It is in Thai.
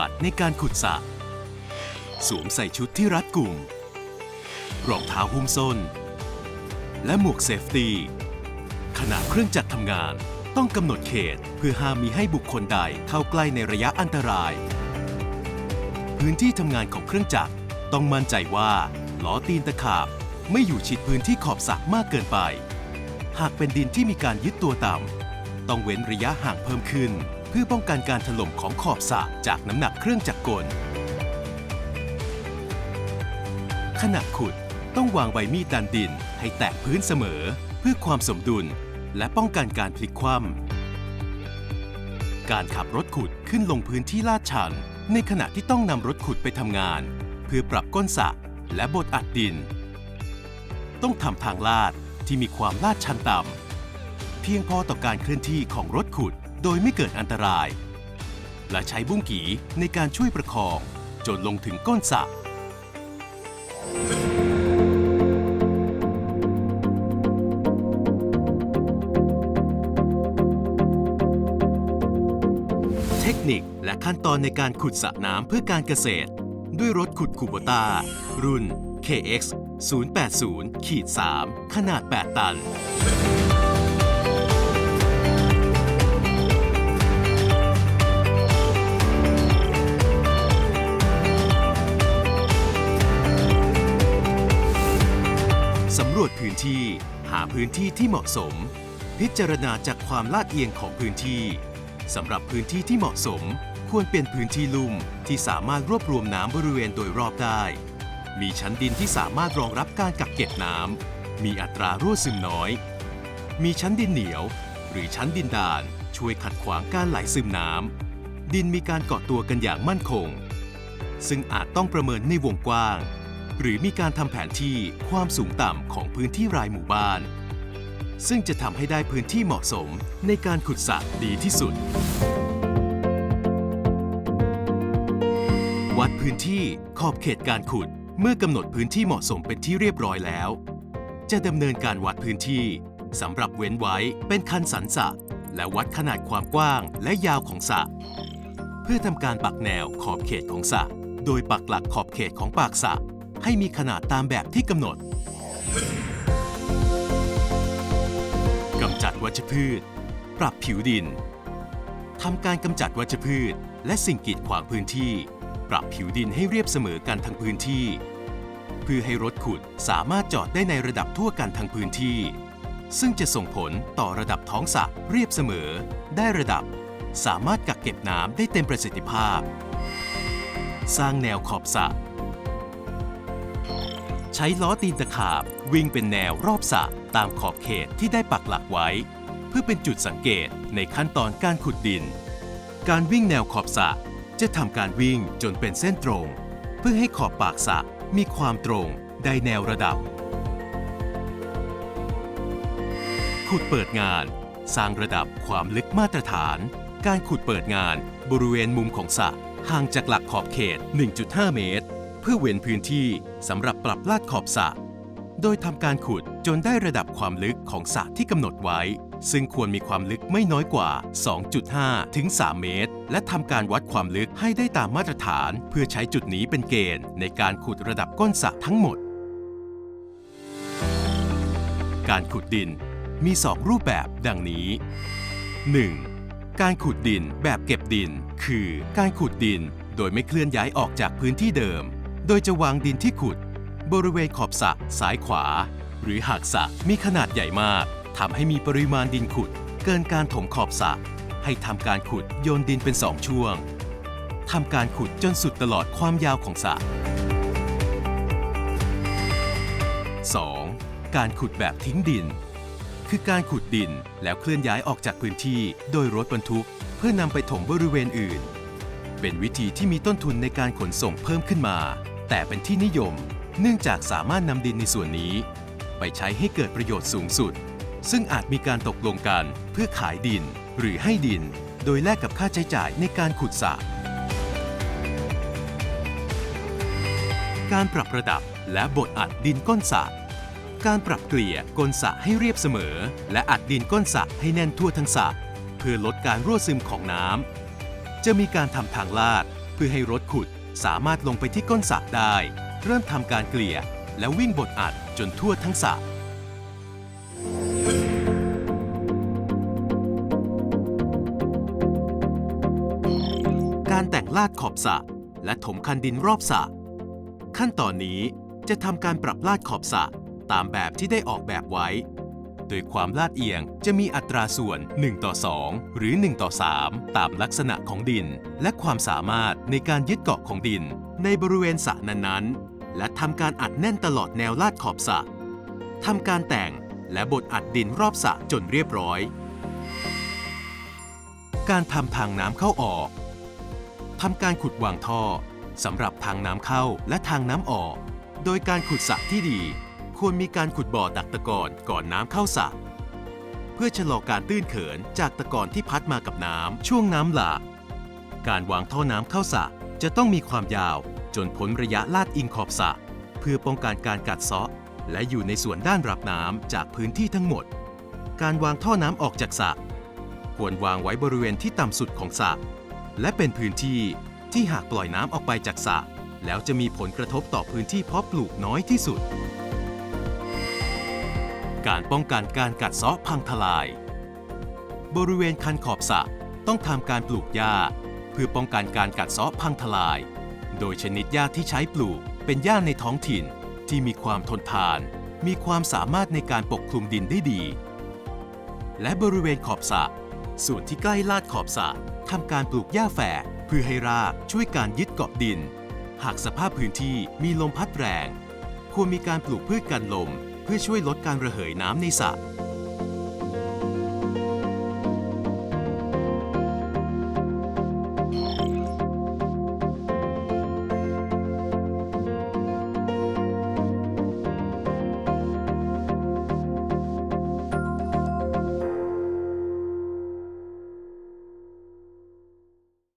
บัติในการขุดสระสวมใส่ชุดที่รัดกุม รองเท้าหุ้มส้น และหมวกเซฟตี้ขณะเครื่องจักรทำงานต้องกำหนดเขตเพื่อห้ามมีให้บุคคลใดเข้าใกล้ในระยะอันตราย พื้นที่ทำงานของเครื่องจักรต้องมั่นใจว่าล้อตีนตะขาบไม่อยู่ชิดพื้นที่ขอบสระมากเกินไป หากเป็นดินที่มีการยึดตัวต่ำต้องเว้นระยะห่างเพิ่มขึ้น เพื่อป้องกันการถล่มของขอบสระจากน้ำหนักเครื่องจักรกล ขณะขุดต้องวางใบมีดดันดินให้แตะพื้นเสมอ เพื่อความสมดุล และป้องกันการพลิกคว่ำการขับรถขุดขึ้นลงพื้นที่ลาดชัน ในขณะที่ต้องนำรถขุดไปทำงาน เพื่อปรับก้นสระและบดอัดดิน ต้องทำทางลาดที่มีความลาดชันต่ำเพียงพอต่อการเคลื่อนที่ของรถขุด โดยไม่เกิดอันตราย และใช้บุ้งกีในการช่วยประคอง จนลงถึงก้นสระเทคนิคและขั้นตอนในการขุดสระน้ำเพื่อการเกษตร ด้วยรถขุดคูโบตารุ่น KX 080ขีด3ขนาด 8 ตัน พื้นที่ หาพื้นที่ที่เหมาะสม พิจารณาจากความลาดเอียงของพื้นที่สำหรับพื้นที่ที่เหมาะสม ควรเป็นพื้นที่ลุ่มที่สามารถรวบรวมน้ำบริเวณโดยรอบได้ มีชั้นดินที่สามารถรองรับการกักเก็บน้ำมีอัตรารั่วซึมน้อย มีชั้นดินเหนียว หรือชั้นดินดานช่วยขัดขวางการไหลซึมน้ำดินมีการเกาะตัวกันอย่างมั่นคง ซึ่งอาจต้องประเมินในวงกว้าง หรือมีการทำแผนที่ความสูงต่ำของพื้นที่รายหมู่บ้าน ซึ่งจะทำให้ได้พื้นที่เหมาะสมในการขุดสระดีที่สุด วัดพื้นที่ขอบเขตการขุดเมื่อกำหนดพื้นที่เหมาะสมเป็นที่เรียบร้อยแล้ว จะดำเนินการวัดพื้นที่สำหรับเว้นไว้เป็นคันสันสระและวัดขนาดความกว้างและยาวของสระเพื่อทำการปักแนวขอบเขตของสระโดยปักหลักขอบเขตของปากสระ ให้มีขนาดตามแบบที่กำหนดกำจัดวัชพืช ปรับผิวดินทำการกำจัดวัชพืช และสิ่งกีดขวางพื้นที่ ปรับผิวดินให้เรียบเสมอกันทั้งพื้นที่ เพื่อให้รถขุดสามารถจอดได้ในระดับทั่วกันทั้งพื้นที่ ซึ่งจะส่งผลต่อระดับท้องสระเรียบเสมอ ได้ระดับ สามารถกักเก็บน้ำได้เต็มประสิทธิภาพ สร้างแนวขอบสระ ใช้ล้อตีนตะขาบ วิ่งเป็นแนวรอบสระตามขอบเขตที่ได้ปักหลักไว้ เพื่อเป็นจุดสังเกตในขั้นตอนการขุดดิน การวิ่งแนวขอบสระจะทำการวิ่งจนเป็นเส้นตรง เพื่อให้ขอบปากสระมีความตรงได้แนวระดับ ขุดเปิดงาน สร้างระดับความลึกมาตรฐาน การขุดเปิดงานบริเวณมุมของสระห่างจากหลักขอบเขต 1.5 เมตร เพื่อเว้นพื้นที่สำหรับปรับลาดขอบสระโดยทำการขุดจนได้ระดับความลึกของสระที่กำหนดไว้ ซึ่งควรมีความลึกไม่น้อยกว่า 2.5 ถึง 3 เมตร และทำการวัดความลึกให้ได้ตามมาตรฐาน เพื่อใช้จุดนี้เป็นเกณฑ์ในการขุดระดับก้นสระทั้งหมด การขุดดินมี 2 รูปแบบดังนี้ 1. การขุดดินแบบเก็บดิน คือการขุดดินโดยไม่เคลื่อนย้ายออกจากพื้นที่เดิม โดยจะวางดินที่ขุด บริเวณขอบสระซ้ายขวา หรือหากสระมีขนาดใหญ่มากทำให้มีปริมาณดินขุด เกินการถมขอบสระให้ทำการขุดโยนดินเป็นสองช่วงทำการขุดจนสุดตลอดความยาวของสระ 2. การขุดแบบทิ้งดิน คือการขุดดินแล้วเคลื่อนย้ายออกจากพื้นที่โดยรถบรรทุก เพื่อนำไปถมบริเวณอื่น เป็นวิธีที่มีต้นทุนในการขนส่งเพิ่มขึ้นมา แต่เป็นที่นิยม เนื่องจากสามารถนำดินในส่วนนี้ ไปใช้ให้เกิดประโยชน์สูงสุด ซึ่งอาจมีการตกลงกันเพื่อขายดิน หรือให้ดิน โดยแลกกับค่าใช้จ่ายในการขุดสระการปรับระดับและบดอัดดินก้นสระการปรับเกลี่ยก้นสระให้เรียบเสมอ และอัดดินก้นสระให้แน่นทั่วทั้งสระเพื่อลดการรั่วซึมของน้ำจะมีการทำทางลาดเพื่อให้รถขุด สามารถลงไปที่ก้นสระได้ เริ่มทำการเกลี่ย แล้ววิ่งบดอัดจนทั่วทั้งสระการแต่งลาดขอบสระและถมคันดินรอบสระขั้นตอนนี้จะทำการปรับลาดขอบสระตามแบบที่ได้ออกแบบไว้ โดยความลาดเอียงจะมีอัตราส่วน 1 ต่อ 2 หรือ 1 ต่อ 3 ตามลักษณะของดิน และความสามารถในการยึดเกาะของดิน ในบริเวณสระนั้นๆ และทำการอัดแน่นตลอดแนวลาดขอบสระทำการแต่งและบดอัดดินรอบสระจนเรียบร้อย การทำทางน้ำเข้าออกทำการขุดวางท่อสำหรับทางน้ำเข้าและทางน้ำออก โดยการขุดสระที่ดี ควรมีการขุดบ่อดักตะกอนก่อนน้ำเข้าสระเพื่อชะลอการตื้นเขินจากตะกอนที่พัดมากับน้ำช่วงน้ำหลาก การวางท่อน้ำเข้าสระจะต้องมีความยาวจนพ้นระยะลาดอิงขอบสระเพื่อป้องกันการกัดเซาะ และอยู่ในส่วนด้านรับน้ำจากพื้นที่ทั้งหมด การวางท่อน้ำออกจากสระควรวางไว้บริเวณที่ต่ำสุดของสระและเป็นพื้นที่ที่หากปล่อยน้ำออกไปจากสระแล้วจะมีผลกระทบต่อพื้นที่เพาะปลูกน้อยที่สุด การป้องกันการกัดเซาะพังทลาย บริเวณคันขอบสระต้องทำการปลูกหญ้า เพื่อป้องกันการกัดเซาะพังทลาย โดยชนิดหญ้าที่ใช้ปลูกเป็นหญ้าในท้องถิ่นที่มีความทนทาน มีความสามารถในการปกคลุมดินได้ดี และบริเวณขอบสระส่วนที่ใกล้ลาดขอบสระทำการปลูกหญ้าแฝกเพื่อให้รากช่วยการยึดเกาะดิน หากสภาพพื้นที่มีลมพัดแรง ควรมีการปลูกพืชกันลม เพื่อช่วยลดการระเหยน้ำในสระ